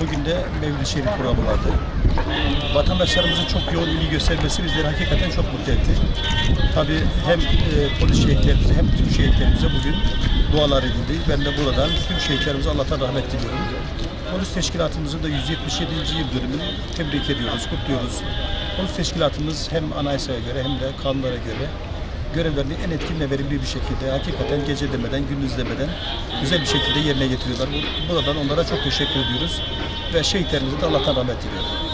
Bugün de Mevlid Şerif programı vardı. Vatandaşlarımızın çok yoğun ilgi göstermesi bizleri hakikaten çok mutlu etti. Tabii hem e, polis şehitlerimize hem tüm şehitlerimize bugün dualar edildi. Ben de buradan tüm şehitlerimize Allah'tan rahmet diliyorum. Polis teşkilatımızın da 177. yıl dönümünü tebrik ediyoruz, kutluyoruz. Polis teşkilatımız hem anayasaya göre hem de kanunlara göre görevlerini en etkin ve verimli bir şekilde hakikaten gece demeden, gündüz demeden güzel bir şekilde yerine getiriyorlar. Buradan onlara çok teşekkür ediyoruz ve şehitlerimize de Allah'tan rahmet diliyorum.